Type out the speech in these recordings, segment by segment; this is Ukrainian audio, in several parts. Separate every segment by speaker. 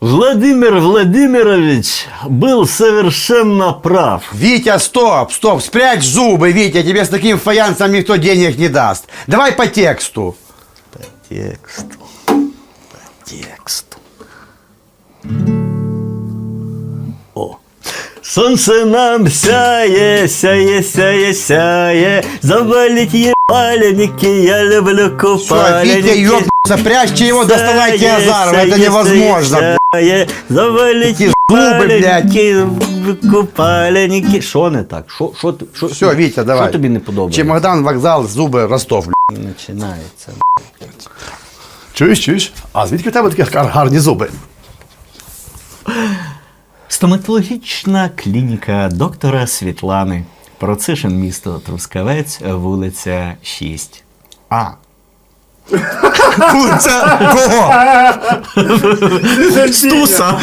Speaker 1: Владимир Владимирович был совершенно прав.
Speaker 2: Витя, стоп, стоп, спрячь зубы, Витя, тебе с таким фаянсом никто денег не даст. Давай по тексту.
Speaker 1: Тексту. По тексту. О. Солнце нам сяє, сяє, сяє, сяє. Завалить ебальники, я люблю
Speaker 2: Все,
Speaker 1: купальники.
Speaker 2: Витя ёбнулся, прячьте его, доставайте Азарова, это невозможно. Такі зуби, блядь.
Speaker 1: купальники. Що не так? Що, що, ти- що,
Speaker 2: Все, Витя, давай.
Speaker 1: Що тобі не подобається?
Speaker 2: Чемодан, вокзал, зуби, Ростов. блядь.
Speaker 1: Починається.
Speaker 2: Чуєш, чуєш? А звідки в тебе такі гар- гарні зуби?
Speaker 1: Стоматологічна клініка доктора Світлани. Процишин місто Трускавець, вулиця 6.
Speaker 2: А. Вулиця кого?
Speaker 1: Стуса!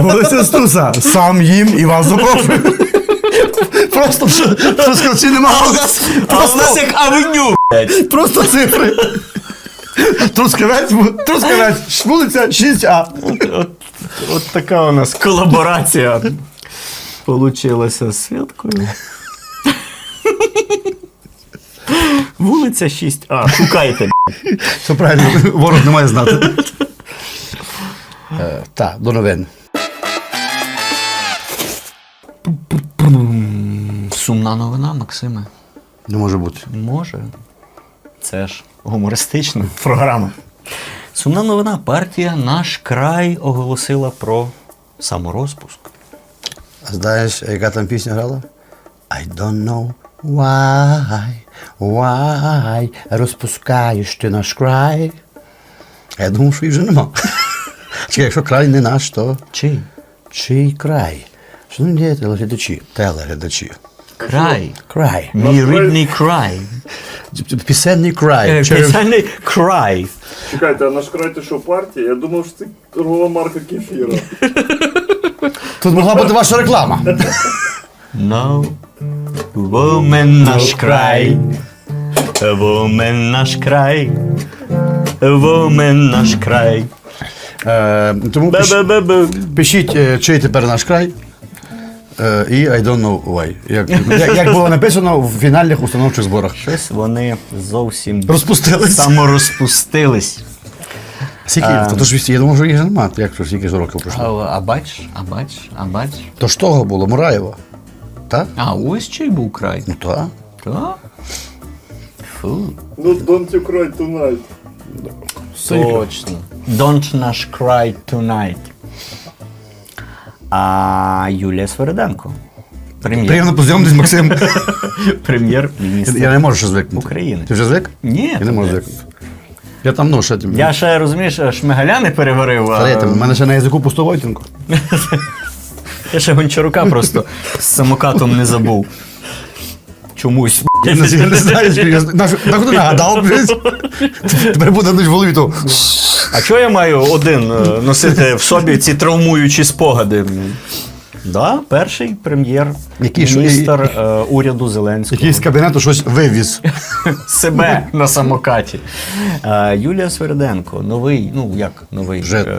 Speaker 2: Вулиця Стуса. Сам їм і вас запрошую. Просто трускавці немає.
Speaker 1: А у нас як авеню!
Speaker 2: Просто цифри. Трускавець, Трускавець, вулиця 6А.
Speaker 1: От, от така у нас колаборація получилася з святкою. Вулиця 6А. Шукайте.
Speaker 2: Все правильно, ворог не має знати. Е, Так, до новин.
Speaker 1: Сумна новина, Максиме.
Speaker 2: Не може бути.
Speaker 1: Може. Це ж гумористична програма. Сумна новина. Партія Наш край оголосила про саморозпуск.
Speaker 2: А знаєш, яка там пісня грала? I don't know why, why розпускаєш ти наш край. А я думав, що її вже нема. Чи якщо край не наш, то
Speaker 1: Чий?
Speaker 2: чий край? Шановні є телеглядачі, телеглядачі.
Speaker 1: Край.
Speaker 2: Край.
Speaker 1: Мій рідний край.
Speaker 2: Пісенний край.
Speaker 1: Е, Пісенний край.
Speaker 3: Чекайте, а наш край ти що партія? Я думав, що це торгова марка кефіра.
Speaker 2: Тут могла бути ваша реклама.
Speaker 1: No. Woman наш край. Woman наш край. Woman наш край.
Speaker 2: Е, тому пиш-
Speaker 1: Бе-бе-бе-бе.
Speaker 2: пишіть, е, чий тепер наш край. Е, і I don't know why. Як, як, як було написано в фінальних установчих зборах.
Speaker 1: Щось вони зовсім
Speaker 2: Розпустились.
Speaker 1: саморозпустились.
Speaker 2: Скільки? То, то ж я думав, що їх немає. Як що скільки ж років пройшло?
Speaker 1: А бач, а бач, а бач.
Speaker 2: То ж того було, Мураєва. Так?
Speaker 1: А ось чий був край.
Speaker 2: Ну так.
Speaker 1: Так? Фу.
Speaker 3: Ну, don't you cry tonight.
Speaker 1: Точно. Don't наш cry tonight. А Юлія Свериденко. Прем'єр.
Speaker 2: Приємно познайомитись, Максим.
Speaker 1: Прем'єр-міністр.
Speaker 2: Я не можу ще звикнути.
Speaker 1: України.
Speaker 2: Ти вже звик?
Speaker 1: Ні.
Speaker 2: Я не можу звикнути. Я там ну, ще тим.
Speaker 1: Я ще розумієш, шмигаля не переварив, а
Speaker 2: там, в мене ще на язику пустовойтенко.
Speaker 1: я ще гончарука просто з самокатом не забув. Чомусь.
Speaker 2: Я не я не знаю, я на на куди нагадав, блядь. Тепер буде в голові то.
Speaker 1: А чого я маю один е, носити в собі ці травмуючі спогади? Да, перший
Speaker 2: Який ж-
Speaker 1: прем'єр-міністр е, уряду Зеленського.
Speaker 2: Який з кабінету щось вивіз.
Speaker 1: себе на самокаті. Е, Юлія Сверденко, новий, ну як новий,
Speaker 2: Вже.
Speaker 1: е,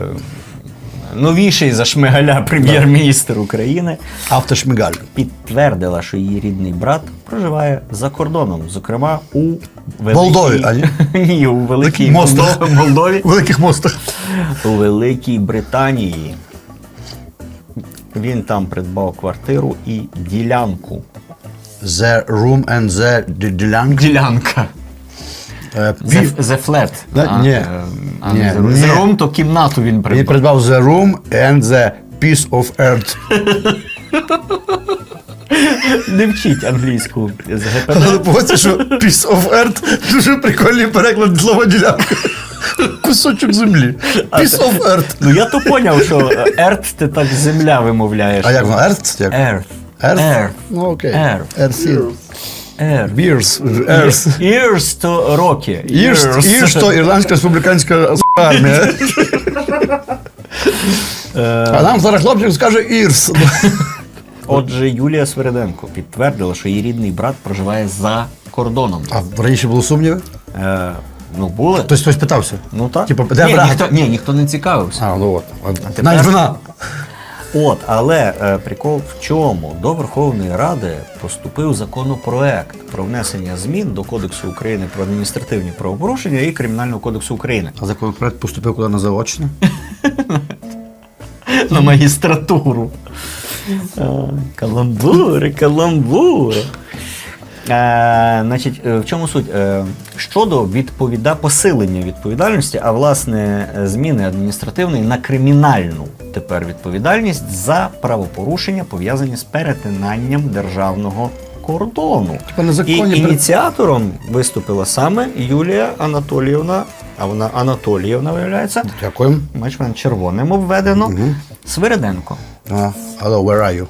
Speaker 1: новіший за Шмигаля прем'єр-міністр України,
Speaker 2: Автошмігаль.
Speaker 1: підтвердила, що її рідний брат проживає за кордоном, зокрема у Великій...
Speaker 2: Молдові, а ні?
Speaker 1: Ні, у Великій
Speaker 2: Мостах.
Speaker 1: Молдові,
Speaker 2: У великих мостах.
Speaker 1: у Великій Британії. Він там придбав квартиру і ділянку.
Speaker 2: The room and the Dilang.
Speaker 1: Ділянка.
Speaker 2: Е,
Speaker 1: The, the flat.
Speaker 2: Да,
Speaker 1: а,
Speaker 2: ні.
Speaker 1: е, а
Speaker 2: Ні,
Speaker 1: не the,
Speaker 2: ні.
Speaker 1: the room, то кімнату він
Speaker 2: Він
Speaker 1: придбав.
Speaker 2: придбав the room and the piece of earth.
Speaker 1: Не вчіть англійську з ГПД.
Speaker 2: Але погодься, що piece of earth дуже прикольний переклад слова ділянка. Кусочок землі. Piece of earth.
Speaker 1: Ну я то поняв, що ерт ти так земля вимовляєш.
Speaker 2: А як воно? Earth? Як?
Speaker 1: Earth.
Speaker 2: Earth?
Speaker 1: Earth.
Speaker 2: Ну окей.
Speaker 1: Earth.
Speaker 2: Earth.
Speaker 1: Earth.
Speaker 2: Beers. Earth.
Speaker 1: Ears то роки. Ears.
Speaker 2: Ірш то Ірландська республіканська армія. А нам зараз хлопчик скаже Ірс.
Speaker 1: Отже, Юлія Свериденко підтвердила, що її рідний брат проживає за кордоном.
Speaker 2: А раніше було сумніви?
Speaker 1: Е, Ну, були.
Speaker 2: Хтось хтось питався.
Speaker 1: Ну так.
Speaker 2: Типу, де
Speaker 1: ні,
Speaker 2: брат?
Speaker 1: ніхто, ні, ніхто не цікавився.
Speaker 2: А, ну от. Навіть вона.
Speaker 1: От, але е, прикол в чому? До Верховної Ради поступив законопроект про внесення змін до Кодексу України про адміністративні правопорушення і Кримінального кодексу України
Speaker 2: А законопроект поступив куди на заочне?
Speaker 1: на магістратуру. Е, Каламбури, каламбури. Е, значить, е, в чому суть? Е, щодо відповіда... посилення відповідальності, а власне зміни адміністративної на кримінальну тепер відповідальність за правопорушення, пов'язані з перетинанням державного кордону.
Speaker 2: Типа
Speaker 1: І ініціатором виступила саме Юлія Анатоліївна, а вона Анатоліївна виявляється.
Speaker 2: Дякую.
Speaker 1: Бачиш, мене червоним обведено. Свириденко.
Speaker 2: А, Hello, where are you?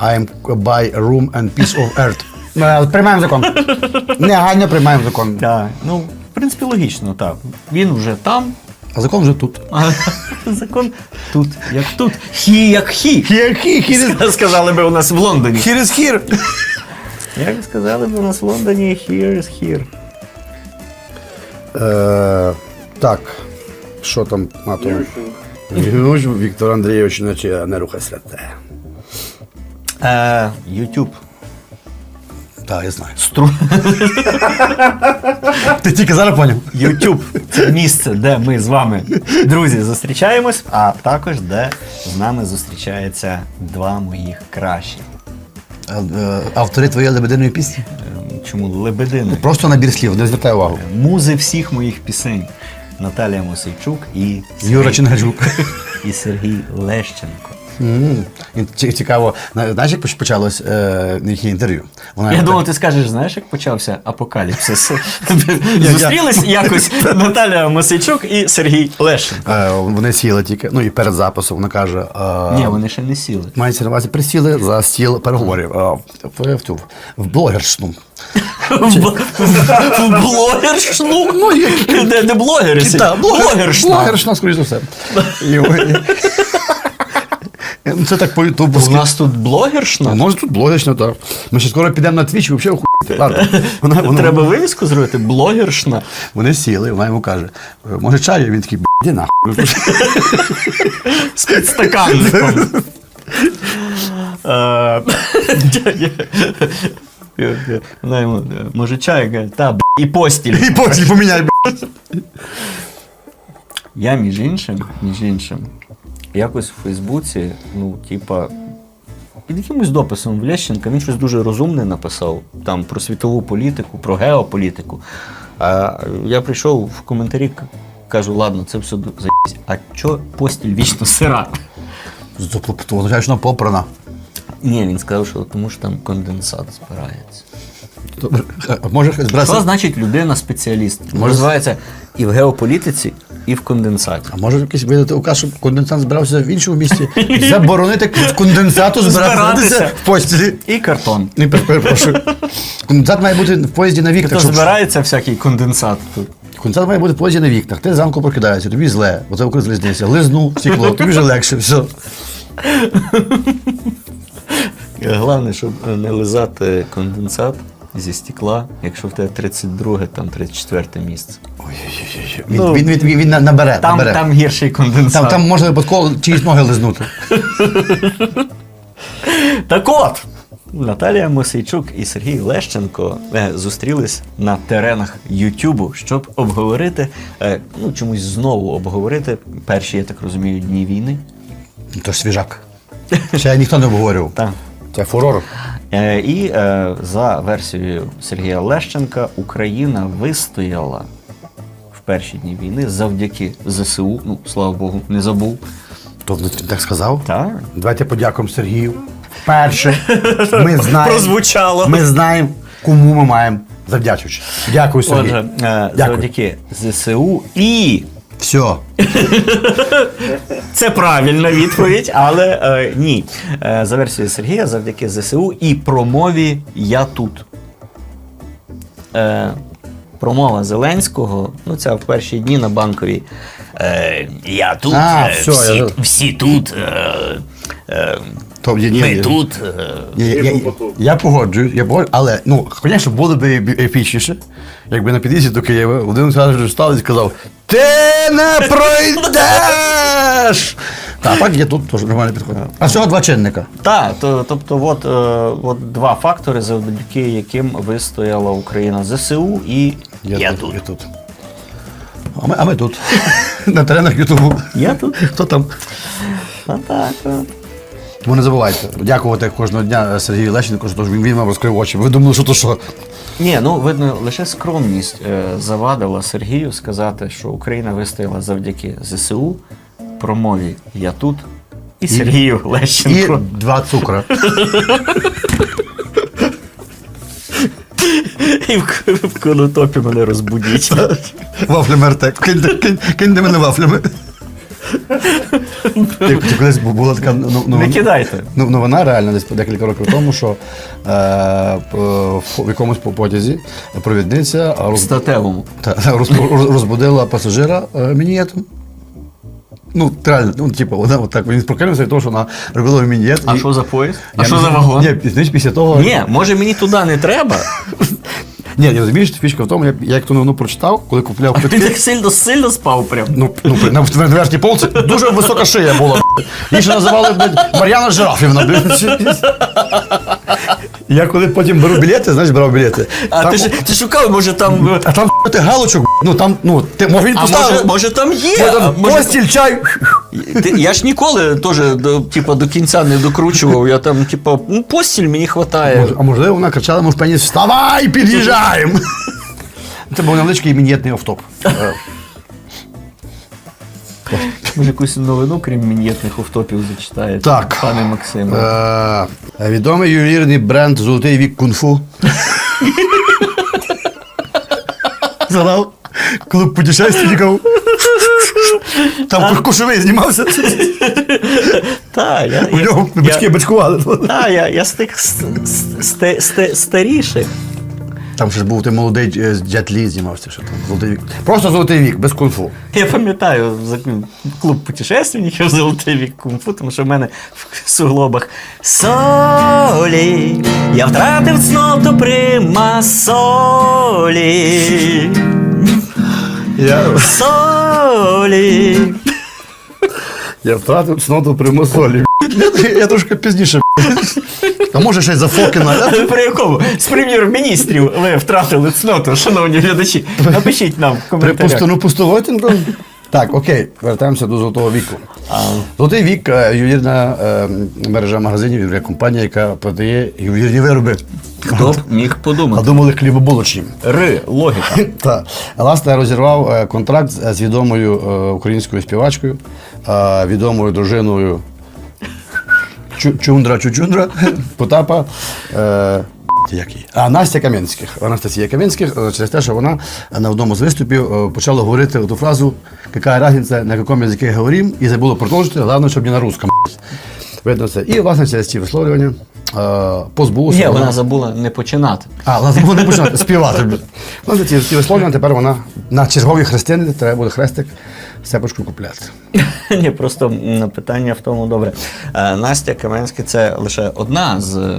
Speaker 2: I am by room and piece of earth. Е, Приймаємо закон. Негайно приймаємо закон.
Speaker 1: Так, ну, в принципі, логічно, так. Він вже там,
Speaker 2: А закон вже тут.
Speaker 1: а закон тут, як тут. Хі, як хі. Сказали би у нас в Лондоні.
Speaker 2: here is here.
Speaker 1: Як сказали б у нас в Лондоні, here is here.
Speaker 2: Е, так, що там на тому? Віктор Андрійович, наче не рухайся.
Speaker 1: Е, YouTube.
Speaker 2: Так, я знаю.
Speaker 1: Стру...
Speaker 2: Ти тільки зараз поняв?
Speaker 1: YouTube – це місце, де ми з вами, друзі, зустрічаємось, а також де з нами зустрічаються два моїх кращі.
Speaker 2: Е, е, Автори твоєї лебединої пісні?
Speaker 1: Е, Чому лебедини?
Speaker 2: Просто набір слів, не звертай увагу.
Speaker 1: Музи всіх моїх пісень. Наталія Мосейчук і
Speaker 2: Юра Чингаджук.
Speaker 1: і Сергій Лещенко.
Speaker 2: М. І ці- Цікаво, на- знаєш, як поч- почалось е, їхнє інтерв'ю? Вона
Speaker 1: Я думав, ти скажеш, знаєш, як почався апокаліпсис? Зустрілись якось Наталія Мосейчук і Сергій Лещенко.
Speaker 2: Е, Вони сіли тільки, ну і перед записом вона каже. е,
Speaker 1: Ні, вони ще не сіли.
Speaker 2: Мається на увазі присіли за стіл переговорів е, в, в, в, в блогершну.
Speaker 1: В блогершну?
Speaker 2: Ну,
Speaker 1: Де, де блогери сидять?
Speaker 2: блогер,
Speaker 1: Блогершна.
Speaker 2: блогершна, скоріш за все. І, Ну, Це так по ютубу.
Speaker 1: У нас тут блогершна?
Speaker 2: Може тут блогершна, так. Ми ще скоро підемо на твіч взагалі. Ладно. Вона, вона,
Speaker 1: Треба вивіску зробити блогершна.
Speaker 2: Вони сіли, вона йому каже, може чаю? Він такий, іди нахуй.
Speaker 1: з підстаканником. Е, Вона йому, е, може чай, каже, та, б**, і постіль.
Speaker 2: І потім поміняй, б**.
Speaker 1: Я, між іншим, між іншим, якось в Фейсбуці, ну, типа, під якимось дописом в Лещенка він щось дуже розумне написав там про світову політику, про геополітику. А я прийшов в коментарі, кажу, ладно, це все заїсть. А чо постіль вічно сира?
Speaker 2: Тобто, означає, вона попрана.
Speaker 1: Ні, він сказав, що тому що там конденсат збирається.
Speaker 2: Добре. А Може
Speaker 1: Що
Speaker 2: збиратися.
Speaker 1: значить людина спеціаліст?
Speaker 2: Може-
Speaker 1: Розвивається і в геополітиці, і в конденсаті.
Speaker 2: А може якийсь видати указ, щоб конденсат збирався в іншому місці? Заборонити конденсату збиратися
Speaker 1: Збиратися.
Speaker 2: в постілі.
Speaker 1: І картон.
Speaker 2: Не перепрошую. Конденсат має бути в поїзді на
Speaker 1: То
Speaker 2: вікнах. щоб-
Speaker 1: збирається всякий конденсат тут.
Speaker 2: Конденсат має бути в поїзді на вікнах. Ти зранку прокидаєшся, тобі зле, бо це коли злізнися. Лизну стекло, тобі вже легше. Все.
Speaker 1: Головне, щоб не лизати конденсат зі стекла, якщо в тебе 32, там 34 місце.
Speaker 2: Він,
Speaker 1: Ну,
Speaker 2: він, він, він, він набере.
Speaker 1: Там,
Speaker 2: набере.
Speaker 1: там гірший конденсат.
Speaker 2: Там, там можна випадково чиїсь ноги лизнути.
Speaker 1: Так от, Наталія Мосейчук і Сергій Лещенко е, зустрілись на теренах Ютубу, щоб обговорити, е, ну чомусь знову обговорити перші, я так розумію, дні війни.
Speaker 2: То ж свіжак. Ще ніхто не обговорював.
Speaker 1: Так.
Speaker 2: Це фурор.
Speaker 1: Е, І е, за версією Сергія Лещенка, Україна вистояла в перші дні війни завдяки ЗСУ. Ну, слава Богу, не забув.
Speaker 2: То він так сказав?
Speaker 1: Так.
Speaker 2: Давайте подякуємо Сергію. Перше, ми знаємо.
Speaker 1: Прозвучало.
Speaker 2: Ми знаємо, кому ми маємо завдячувати. Дякую, Сергій.
Speaker 1: Отже, е,
Speaker 2: Дякую.
Speaker 1: завдяки ЗСУ і.
Speaker 2: Все.
Speaker 1: Це правильна відповідь, але е, ні. Е, за версією Сергія, завдяки ЗСУ і промові Я тут. Е, промова Зеленського, ну ця в перші дні на банковій. Е, я тут,
Speaker 2: А,
Speaker 1: е,
Speaker 2: все,
Speaker 1: всі,
Speaker 2: я-
Speaker 1: всі тут. Е, е,
Speaker 2: То, ні, ні,
Speaker 1: ми
Speaker 2: ні.
Speaker 1: тут. Е,
Speaker 2: Я, я, я, я погоджуюсь, я погоджуюсь, але ну, звісно, було б епічніше, якби на під'їзді до Києва один Олександрович став і сказав: Ти не пройдеш! Так, так я тут теж нормально підходить. А всього два чинника.
Speaker 1: Так, то, тобто, от, е, от два фактори, завдяки яким вистояла Україна ЗСУ і я, тут.
Speaker 2: Я тут. А ми, а ми тут. На теренах Ютубу.
Speaker 1: Я тут.
Speaker 2: Хто там?
Speaker 1: А так. от.
Speaker 2: Тому не забувайте. Дякувати кожного дня Сергію Лещенку, що він, він вам розкрив очі. Ви думали, що то що?
Speaker 1: Ні, ну видно, лише скромність е, завадила Сергію сказати, що Україна вистояла завдяки ЗСУ, промові Я тут і Сергію
Speaker 2: І
Speaker 1: Лещенко.
Speaker 2: два цукра.
Speaker 1: І в, конотопі мене розбудіть.
Speaker 2: Вафлями кинь, киньте мене вафлями. Ти, ти колись була така ну, ну,
Speaker 1: Не кидайте.
Speaker 2: Ну, новина реально десь декілька років тому, що е, в якомусь потязі провідниця
Speaker 1: В
Speaker 2: роз,
Speaker 1: статевому.
Speaker 2: та, роз- роз- розбудила пасажира е, мінієтом. Ну, реально, ну, типу, вона от так він прокинувся від того, що вона робила мінієт.
Speaker 1: А
Speaker 2: і-
Speaker 1: що за поїзд? А
Speaker 2: Я
Speaker 1: що
Speaker 2: не
Speaker 1: за
Speaker 2: знаю.
Speaker 1: вагон?
Speaker 2: Ні, знаєш, після того.
Speaker 1: Ні, може мені туди не треба.
Speaker 2: Ні, я розумієш, фішка в тому, я, я як ту новину прочитав, коли купляв
Speaker 1: Ти
Speaker 2: квитки.
Speaker 1: так сильно сильно спав прям.
Speaker 2: Ну, ну на, на верхній полці дуже висока шия була. Її ще називали блядь, Мар'яна Жирафівна. блядь. Я коли потім беру білети, знаєш, брав білети.
Speaker 1: А
Speaker 2: там,
Speaker 1: ти ж ти шукав, може там. е,
Speaker 2: а там ти галочок, ну там, ну, ти, може він
Speaker 1: А
Speaker 2: поставив.
Speaker 1: може, може там є?
Speaker 2: Може,
Speaker 1: А може,
Speaker 2: постіль, чай.
Speaker 1: Ти- я ж ніколи теж до, типу, до кінця не докручував. Я там, типу, ну, постіль мені вистачає.
Speaker 2: А можливо, вона кричала, може, пеніс, вставай, під'їжджаємо. Це був невеличкий мінієтний автоп.
Speaker 1: Може, якусь новину, крім мін'єтних офтопів, зачитає.
Speaker 2: Так.
Speaker 1: Пане Максиме.
Speaker 2: Е, Відомий ювелірний бренд Золотий вік кунг-фу. Згадав, коли путешественників. Там кошовий знімався.
Speaker 1: Та, я,
Speaker 2: У
Speaker 1: я,
Speaker 2: нього бички
Speaker 1: я,
Speaker 2: бичкували.
Speaker 1: та, я, я з тих старіших.
Speaker 2: Там ще ж був той молодий е, Джет Лі знімався, що там золотий вік. Просто золотий вік, без кунг-фу.
Speaker 1: Я пам'ятаю клуб путешественників золотий вік кунг-фу, тому що в мене в суглобах солі. Я втратив цноту при масолі.
Speaker 2: Я,
Speaker 1: Солі.
Speaker 2: Я втратив цноту при мусолі. Я, я трошки пізніше. А може ще й за Фокіна.
Speaker 1: При якому з прем'єр-міністрів ви втратили цноту, шановні глядачі. Напишіть нам в
Speaker 2: При
Speaker 1: коментарях.
Speaker 2: пустину пустовотінку? Так, окей, вертаємося до золотого віку. Золотий вік е, ювелірна е, мережа магазинів, ювелірна компанія, яка продає ювелірні вироби.
Speaker 1: Хто б міг
Speaker 2: А
Speaker 1: подумати?
Speaker 2: думали хлібобулочні.
Speaker 1: Ри, логіка.
Speaker 2: Так. Власне, розірвав е, контракт з відомою українською співачкою, відомою дружиною Чу- Чундра Чучундра Потапа. Як її? А Настя Кам'янських. Анастасія Кам'янських е, через те, що вона на одному з виступів е, почала говорити ту фразу «Какая разниця, на якому язикі говорим?» і забула продовжити, головне, щоб не на русском. Видно це. І, власне, через ці висловлювання е, позбулася.
Speaker 1: Ні,
Speaker 2: вона-
Speaker 1: вона забула не починати.
Speaker 2: а, вона забула не починати співати. Ну, ці, ці висловлювання тепер вона на черговій хрестини треба буде хрестик сепочку купляти.
Speaker 1: Ні, просто питання в тому добре. Настя Каменська це лише одна з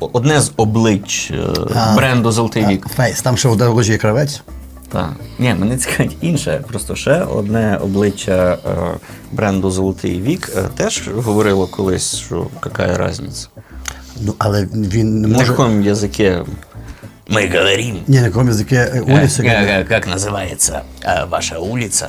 Speaker 1: одне з облич е,
Speaker 2: А,
Speaker 1: бренду Золотий вік.
Speaker 2: Фейс, там ще в дорожі є кравець.
Speaker 1: Так. Ні, мене цікавить інше. Просто ще одне обличчя е, бренду Золотий вік е, теж говорило колись, що яка різниця.
Speaker 2: Ну, але він не
Speaker 1: На
Speaker 2: може.
Speaker 1: якому язикі ми говоримо.
Speaker 2: Ні, на якому язикі е,
Speaker 1: Как,
Speaker 2: улиці.
Speaker 1: как- как называется э, ваша улица?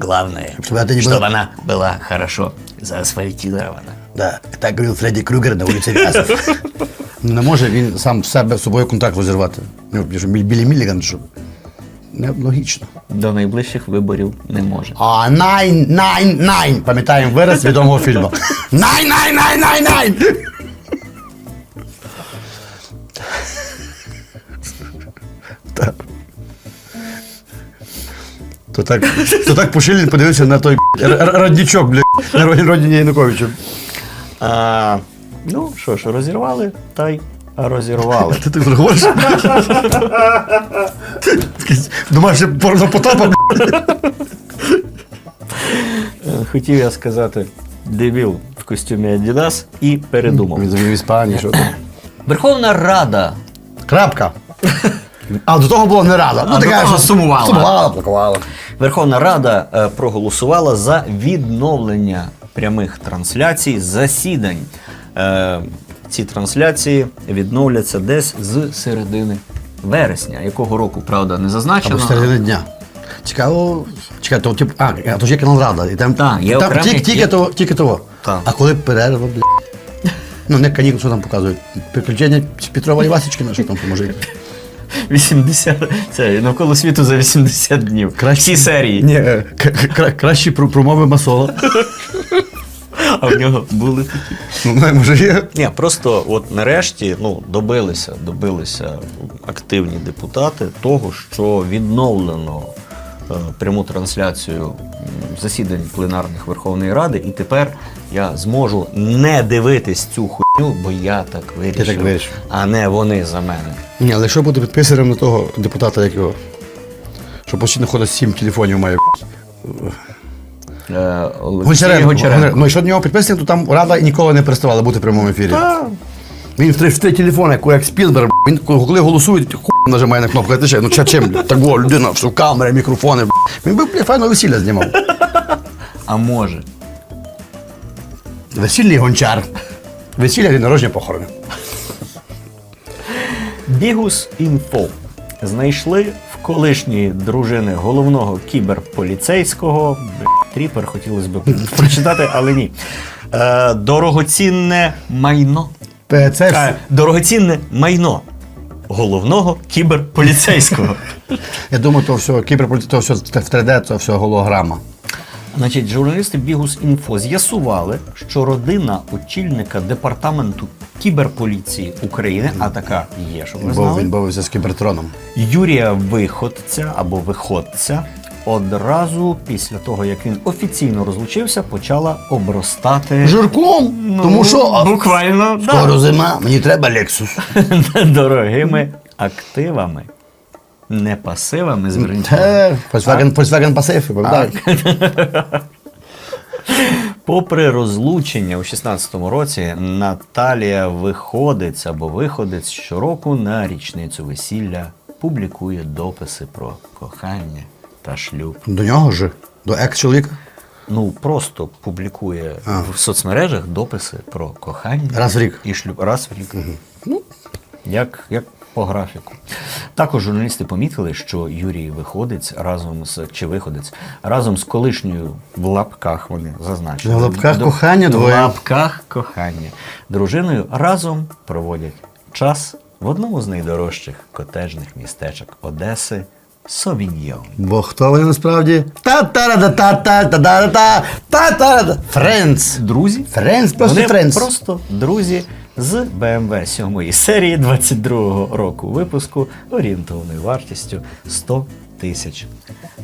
Speaker 1: Главное,
Speaker 2: Чтобы это не
Speaker 1: чтобы
Speaker 2: было-
Speaker 1: она была хорошо заасфальтирована.
Speaker 2: Да, так говорив Фредді Крюгер на вулиці В'язов. Не може він сам в себе з собою контракт розірвати. Ну, Білі Міліган, що. Не, логічно.
Speaker 1: До найближчих виборів не може.
Speaker 2: А, найн, найн, найн. Пам'ятаємо вираз відомого фільму. Найн, найн, найн, найн, найн. То так, то так Пушилін подивився на той р- р- роднічок, блядь, на родині Януковича.
Speaker 1: Ну що ж, розірвали, та й а розірвали.
Speaker 2: Ти так говориш? Думаєш, що порно потапа?
Speaker 1: Хотів я сказати дебіл в костюмі Adidas і передумав.
Speaker 2: Він в Іспанії, що там.
Speaker 1: Верховна Рада
Speaker 2: Крапка. А до того було не рада.
Speaker 1: А до того
Speaker 2: що
Speaker 1: сумувала.
Speaker 2: Сумувала, плакувала.
Speaker 1: Верховна Рада е, проголосувала за відновлення прямих трансляцій засідань. Е, ці трансляції відновляться десь з середини вересня, якого року, правда, не зазначено.
Speaker 2: Або середини дня. Цікаво. Чекай, то тип, а, а, то ж є канал Рада. І там,
Speaker 1: Так, є
Speaker 2: там тільки, тільки,
Speaker 1: є-
Speaker 2: того, тільки того.
Speaker 1: Так.
Speaker 2: А коли перерва, бля. Ну, не канікул, що там показують. Приключення Петрова і Васечкина, що там поможе.
Speaker 1: 80, це навколо світу за 80 днів. Всі серії.
Speaker 2: Ні, е, к- кра- кращі про- промови Масола.
Speaker 1: А в нього були такі.
Speaker 2: Ну, не, може є.
Speaker 1: Ні, просто от нарешті ну, добилися, добилися активні депутати того, що відновлено е, пряму трансляцію засідань пленарних Верховної Ради, і тепер я зможу не дивитись цю хуйню, бо я так вирішив,
Speaker 2: так вирішив.
Speaker 1: а не вони за мене.
Speaker 2: Ні, але якщо бути підписаним на того депутата, як його, що постійно ходить сім телефонів має.
Speaker 1: Олексій
Speaker 2: Гончаренко.
Speaker 1: Гончаренко.
Speaker 2: Ну, якщо до нього підписаний, то там рада ніколи не переставала бути в прямому ефірі. Він в три, в три телефони, як, як Спілберг, він коли голосує, то хуй нажимає на кнопку, ти ще, ну ча чим, так во, людина, все, камери, мікрофони, бля. Він би, бля, файно весілля знімав.
Speaker 1: А може.
Speaker 2: Весільний гончар. Весілля день народження похорони.
Speaker 1: Бігус інфо знайшли в колишньої дружини головного кіберполіцейського. Бля, Тріпер хотілося б прочитати, але ні. Е, дорогоцінне майно.
Speaker 2: Це
Speaker 1: Е, дорогоцінне майно головного кіберполіцейського.
Speaker 2: я думаю, то все, то все в 3D, то все голограма.
Speaker 1: Значить, журналісти Бігус Інфо з'ясували, що родина очільника департаменту кіберполіції України, а така є, щоб ви
Speaker 2: Бо
Speaker 1: знали,
Speaker 2: він бавився з кібертроном.
Speaker 1: Юрія Виходця або Виходця одразу після того, як він офіційно розлучився, почала обростати
Speaker 2: Жирком! тому що
Speaker 1: буквально
Speaker 2: скоро зима, мені треба
Speaker 1: да, дорогими активами. Не пасивами, зверніть.
Speaker 2: Те, Volkswagen, Volkswagen пам'ятаєш?
Speaker 1: Попри розлучення у 16-му році, Наталія виходить або виходить щороку на річницю весілля, публікує дописи про кохання та шлюб.
Speaker 2: До нього ж, до екс-чоловіка.
Speaker 1: Ну просто публікує
Speaker 2: А.
Speaker 1: в соцмережах дописи про кохання
Speaker 2: Раз в рік.
Speaker 1: і шлюб. Раз в рік. Ну, як, як по графіку. Також журналісти помітили, що Юрій виходить разом з чи виходець разом з колишньою в лапках вони зазначили.
Speaker 2: В лапках
Speaker 1: До-
Speaker 2: кохання
Speaker 1: в
Speaker 2: двоє.
Speaker 1: лапках кохання. Дружиною разом проводять час в одному з найдорожчих котежних містечок Одеси Совіньйон.
Speaker 2: Бо хто вони насправді? та та та та та та та та та та Френдс.
Speaker 1: Друзі,
Speaker 2: Френдс, просто Френдс.
Speaker 1: просто друзі з BMW 7 серії 22-го року випуску орієнтовною вартістю 100 тисяч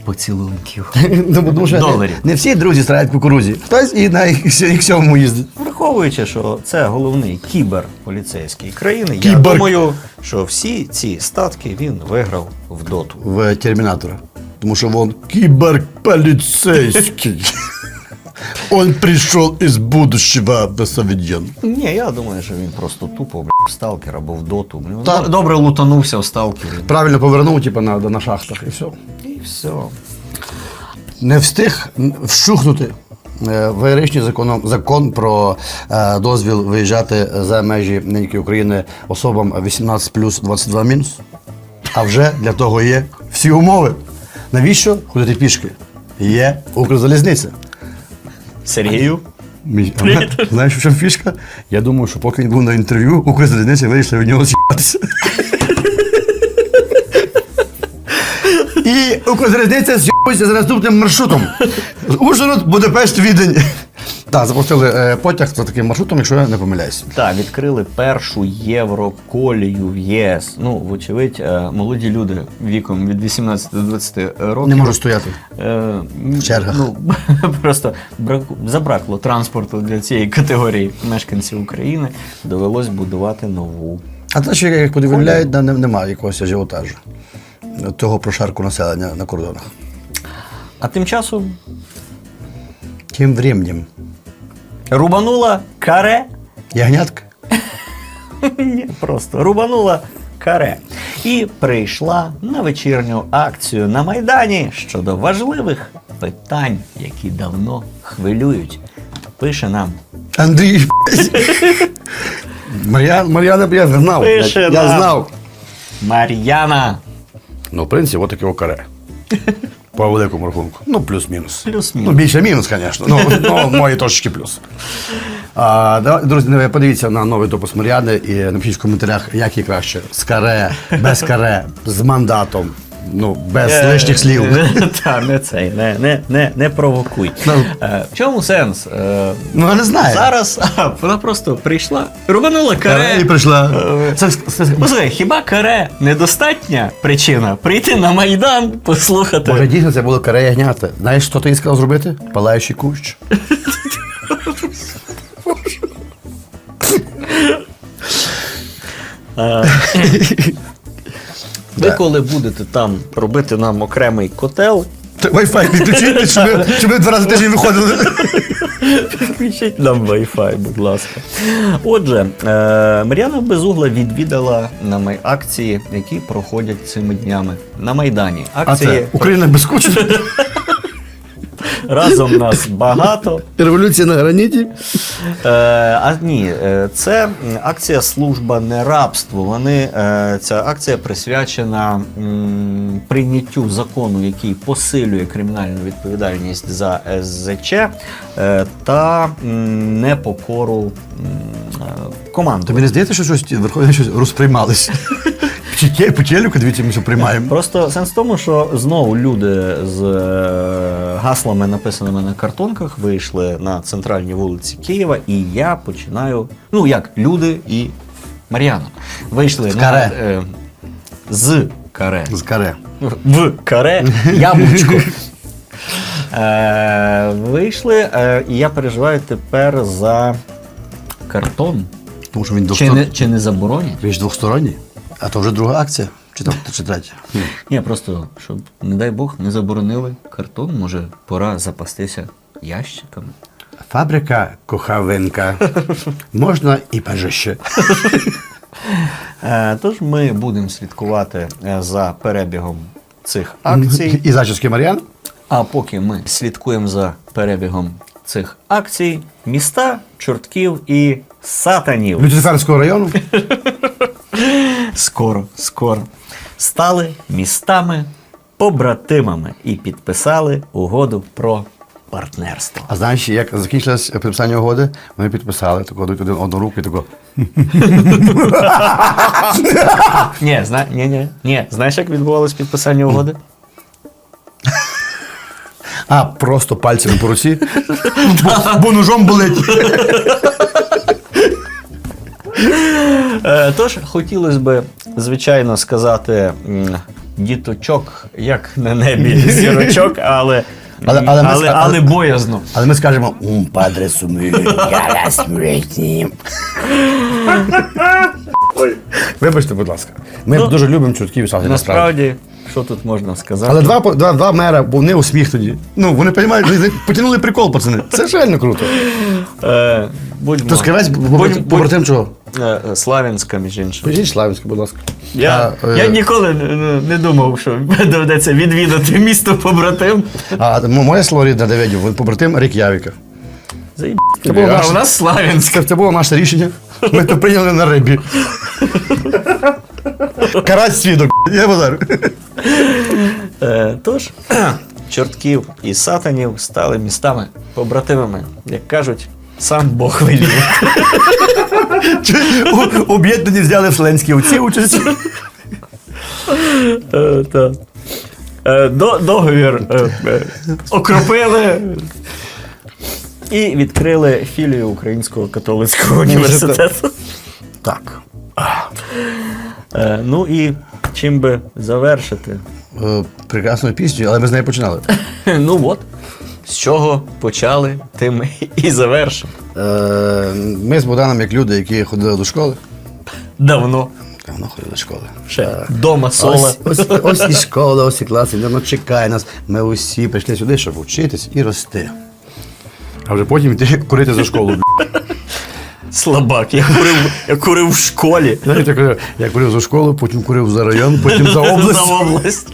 Speaker 1: поцілунків.
Speaker 2: Ну, тому що
Speaker 1: Доларів.
Speaker 2: Не, всі друзі страють кукурузі. Хтось і на X7 їздить.
Speaker 1: Враховуючи, що це головний кіберполіцейський країни, я
Speaker 2: Кібер.
Speaker 1: думаю, що всі ці статки він виграв в доту.
Speaker 2: В Термінатора. Тому що він кіберполіцейський. Он прийшов із будущего на Савідьян.
Speaker 1: Ні, я думаю, що він просто тупо бля, в сталкер або в доту. Блін,
Speaker 2: Так.
Speaker 1: Добре лутанувся в сталкері.
Speaker 2: Правильно повернув, типу, на, на шахтах і все.
Speaker 1: І все.
Speaker 2: не встиг вщухнути е, законом закон про е, дозвіл виїжджати за межі неньки України особам 18 плюс 22 мінус. А вже для того є всі умови. Навіщо ходити пішки? Є Укрзалізниця.
Speaker 1: Сергію,
Speaker 2: Мій-. Знаєш, в чому фішка? Я думаю, що поки він був на інтерв'ю, Укрзалізниця вирішила від нього з'їбатися. І Укрзалізниця з'їбується за наступним маршрутом. Ужгород, Будапешт, Відень. Так, запустили е, потяг за таким маршрутом, якщо я не помиляюсь.
Speaker 1: Так, відкрили першу євроколію в ЄС. Ну, вочевидь, е, молоді люди віком від 18 до 20 років.
Speaker 2: Не можу стояти.
Speaker 1: Е,
Speaker 2: В чергах.
Speaker 1: Ну, просто браку- забракло транспорту для цієї категорії мешканців України. Довелось будувати нову
Speaker 2: А те, що як подивляють, да, не- немає якогось ажіотажу. Того прошарку населення на кордонах.
Speaker 1: А тим часом
Speaker 2: Тим временем.
Speaker 1: рубанула каре.
Speaker 2: Ягнятка?
Speaker 1: Ні, просто рубанула каре. І прийшла на вечірню акцію на Майдані щодо важливих питань, які давно хвилюють. Пише нам.
Speaker 2: Андрій. Мар'ян, Мар'яна, я знав.
Speaker 1: Пише
Speaker 2: я, я
Speaker 1: нам.
Speaker 2: знав.
Speaker 1: Мар'яна.
Speaker 2: Ну, в принципі, от таке окаре. По великому рахунку. Ну, плюс-мінус.
Speaker 1: Плюс-мінус.
Speaker 2: Ну, більше мінус, звісно. Ну, ну, мої трошечки плюс. А, да, друзі, ну, подивіться на новий допуск Мар'яни і напишіть в коментарях, як їй краще. З каре, без каре, з мандатом, ну, без
Speaker 1: Е,
Speaker 2: лишніх слів.
Speaker 1: Та, не цей, не, не, не, не провокуй.
Speaker 2: Ну.
Speaker 1: Е, В чому сенс? Е,
Speaker 2: Ну, я не знаю.
Speaker 1: Зараз а, вона просто прийшла, рубанула
Speaker 2: Каре і прийшла.
Speaker 1: Е,
Speaker 2: Це, це,
Speaker 1: Послухай, хіба каре недостатня причина прийти на Майдан, послухати?
Speaker 2: Може, дійсно це було каре ягнята. Знаєш, що ти їй сказав зробити? Палаючий кущ.
Speaker 1: Ви коли будете там робити нам окремий котел,
Speaker 2: Wi-Fi підключіть, щоб ми, щоб ми два рази в тиждень виходили.
Speaker 1: Підключіть нам Wi-Fi, будь ласка. Отже, е, Мар'яна Безугла відвідала на май- акції, які проходять цими днями на Майдані.
Speaker 2: А
Speaker 1: Акції
Speaker 2: це Україна без кучі.
Speaker 1: разом нас багато.
Speaker 2: Революція на граніті.
Speaker 1: Е, а ні, е, це акція Служба не рабству. Вони, е, ця акція присвячена м, прийняттю закону, який посилює кримінальну відповідальність за СЗЧ е, та м, непокору м, е, команду.
Speaker 2: Тобі не здається, що щось верховне щось розприймалися? Челюку, дивіться, ми все приймаємо.
Speaker 1: Просто сенс в тому, що знову люди з е, гаслами, написаними на картонках, вийшли на центральні вулиці Києва, і я починаю. Ну як люди і Мар'яна вийшли на,
Speaker 2: каре.
Speaker 1: е, з каре.
Speaker 2: З каре.
Speaker 1: В каре яблучко. Е, вийшли, е, і я переживаю тепер за картон.
Speaker 2: Тому що він
Speaker 1: Чи не, чи не заборонять?
Speaker 2: Він ж двохсторонній. А то вже друга акція. Чи там чи третя? Ні.
Speaker 1: Просто щоб, не дай Бог, не заборонили картон, може пора запастися ящиками.
Speaker 2: Фабрика кохавинка. Можна і пожище.
Speaker 1: Е, тож ми будемо слідкувати е, за перебігом цих акцій.
Speaker 2: І зачіски Мар'ян.
Speaker 1: А поки ми слідкуємо за перебігом цих акцій, міста, чортків і сатанів
Speaker 2: Люциферського району.
Speaker 1: скоро, скоро стали містами побратимами і підписали угоду про партнерство.
Speaker 2: А знаєш, як закінчилось підписання угоди, вони підписали, тако дають один одну руку і тако.
Speaker 1: Ні, зна... ні, ні, ні. Знаєш, як відбувалось підписання угоди?
Speaker 2: А, просто пальцем по руці. Бо- Бо ножом болить.
Speaker 1: Е, тож хотілося б, звичайно, сказати діточок, як на небі зірочок, але,
Speaker 2: Але- але ми
Speaker 1: але, але боязно.
Speaker 2: Але ми скажемо «Un padre sumido, я вас Вибачте, будь ласка. Ми
Speaker 1: Ну,
Speaker 2: дуже любимо чутків і насправді.
Speaker 1: Насправді, що тут можна сказати?
Speaker 2: Але два, два, два мера, бо вони усміх тоді. Ну, вони розуміють, вони потягнули прикол, пацани. Це ж реально круто.
Speaker 1: Е, будьмо,
Speaker 2: То скривець
Speaker 1: будь-
Speaker 2: побратим
Speaker 1: будь-
Speaker 2: побратим чого?
Speaker 1: Е, е, Славянська, між іншим.
Speaker 2: Скажіть Славянське, будь ласка.
Speaker 1: Я,
Speaker 2: А, е,
Speaker 1: ніколи не, не- думав, що доведеться відвідати місто побратим.
Speaker 2: А моє слово рідне Давидів, він побратим Рік Явіка.
Speaker 1: Заїб...
Speaker 2: Це було
Speaker 1: А
Speaker 2: наше-
Speaker 1: у нас Славянська.
Speaker 2: Це, це було наше рішення. Ми то прийняли на рибі. Карась свідок. Я базар.
Speaker 1: Е, тож, чортків і сатанів стали містами побратимами. Як кажуть, сам Бог велів.
Speaker 2: Об'єднані взяли вселенські отці участь.
Speaker 1: Е. Е, Договір е, окропили і відкрили філію Українського католицького університету.
Speaker 2: Так.
Speaker 1: Е, Ну і чим би завершити?
Speaker 2: Е, Прекрасною піснею, але ми з неї починали.
Speaker 1: Ну от, з чого почали, тим і завершимо.
Speaker 2: Е, Ми з Богданом, як люди, які ходили до школи,
Speaker 1: Давно.
Speaker 2: Давно ходили до школи.
Speaker 1: Ще дома соло.
Speaker 2: Ось, ось, ось і школа, ось і класи, давно чекає нас. Ми усі прийшли сюди, щоб вчитись і рости. А вже потім йти курити за школу.
Speaker 1: Слабак, я курив, я курив в школі.
Speaker 2: Знаєте, я курив за школу, потім курив за район, потім за область.
Speaker 1: За область.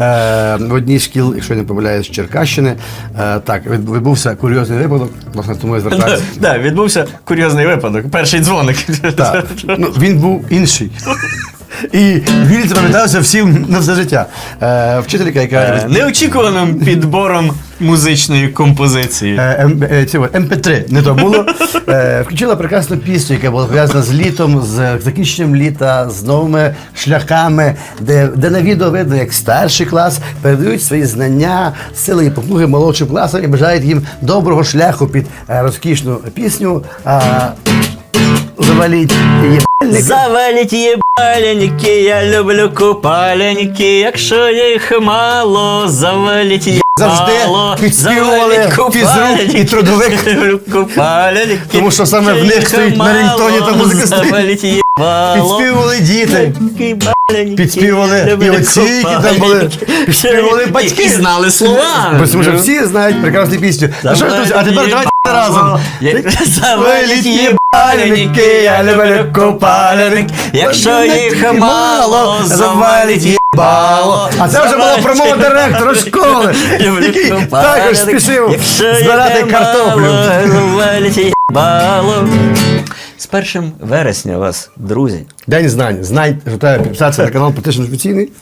Speaker 2: Е, в одній шкіл, якщо я не помиляюсь, з Черкащини. Е, так, відбувся курйозний випадок, власне, тому я звертаюся.
Speaker 1: Так, відбувся курйозний випадок. Перший дзвоник.
Speaker 2: Так. Ну, він був інший. І він запам'ятався всім на все життя. Е, вчителька, яка
Speaker 1: Е, Неочікуваним підбором музичної композиції.
Speaker 2: Е, М- е, ці МП3, не то було. Е, Включила прекрасну пісню, яка була пов'язана з літом, з закінченням літа, з новими шляхами, де, де на відео видно, як старший клас передають свої знання, сили і попуги молодшим класам і бажають їм доброго шляху під е, розкішну пісню. А, заваліть ебальник.
Speaker 1: Завалить єбаленьки, я люблю купаленьки, якщо їх мало, завалить їбало.
Speaker 2: Завжди підспівували фізрук і трудовик.
Speaker 1: Люблю.
Speaker 2: Тому що саме в них стоїть на рінгтоні та музика стоїть. Підспівували діти. Підспівували і оці, які там були. Підспівували батьки.
Speaker 1: І знали слова.
Speaker 2: Тому що всі знають прекрасну пісню. Ну що ж, друзі, а тепер давайте разом.
Speaker 1: Заваліть їбаленьки, я люблю купаленьки. Якщо їх мало, заваліть їбало.
Speaker 2: А це вже була промова директора школи, який також спішив збирати картоплю.
Speaker 1: Заваліть їбало. З першим вересня вас, друзі.
Speaker 2: День знань. Знань, треба підписатися на канал Потишин офіційний.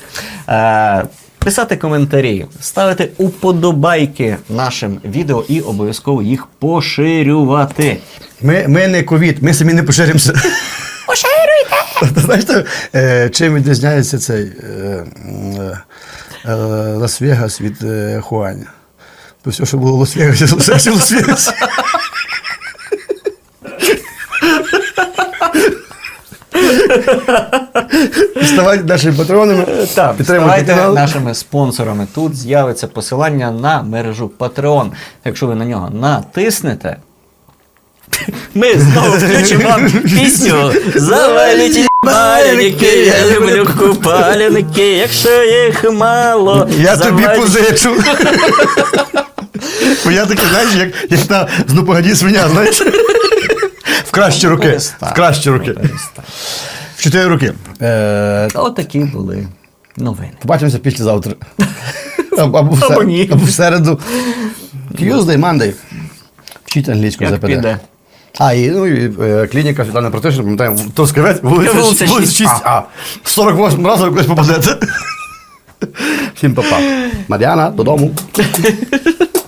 Speaker 1: Е, Писати коментарі, ставити уподобайки нашим відео і обов'язково їх поширювати.
Speaker 2: Ми, ми не ковід, ми самі не поширимося. Поширюйте! Знаєте, е, чим відрізняється цей е, Лас-Вегас від е, Хуаня? То все, що було в Лас-Вегасі, залишилося в Лас-Вегасі. Ставайте нашими патронами,
Speaker 1: Так,
Speaker 2: підтримуйте
Speaker 1: ставайте нашими спонсорами. Тут з'явиться посилання на мережу Patreon. Якщо ви на нього натиснете, ми знову включимо вам пісню Заваліть баляники, я люблю купаляники, якщо їх мало.
Speaker 2: Я тобі позичу. Бо я такий, знаєш, як, як та з ну погоді свиня, знаєш. В кращі руки. В кращі руки. В чотири руки. Е,
Speaker 1: Отакі були новини.
Speaker 2: побачимося післязавтра. Або, або, в
Speaker 1: Або
Speaker 2: сер-
Speaker 1: ні.
Speaker 2: або в середу. Tuesday, Monday. Вчіть англійську
Speaker 1: Як
Speaker 2: ЗПД.
Speaker 1: піде.
Speaker 2: А, і, ну, і е, клініка Світлана Протишина, пам'ятаємо, Трускавець, вулиця,
Speaker 1: Вулиця
Speaker 2: вулиця
Speaker 1: 6А.
Speaker 2: 6А. 48 разів ви кудись попадете. Всім папа. Мар'яна, додому.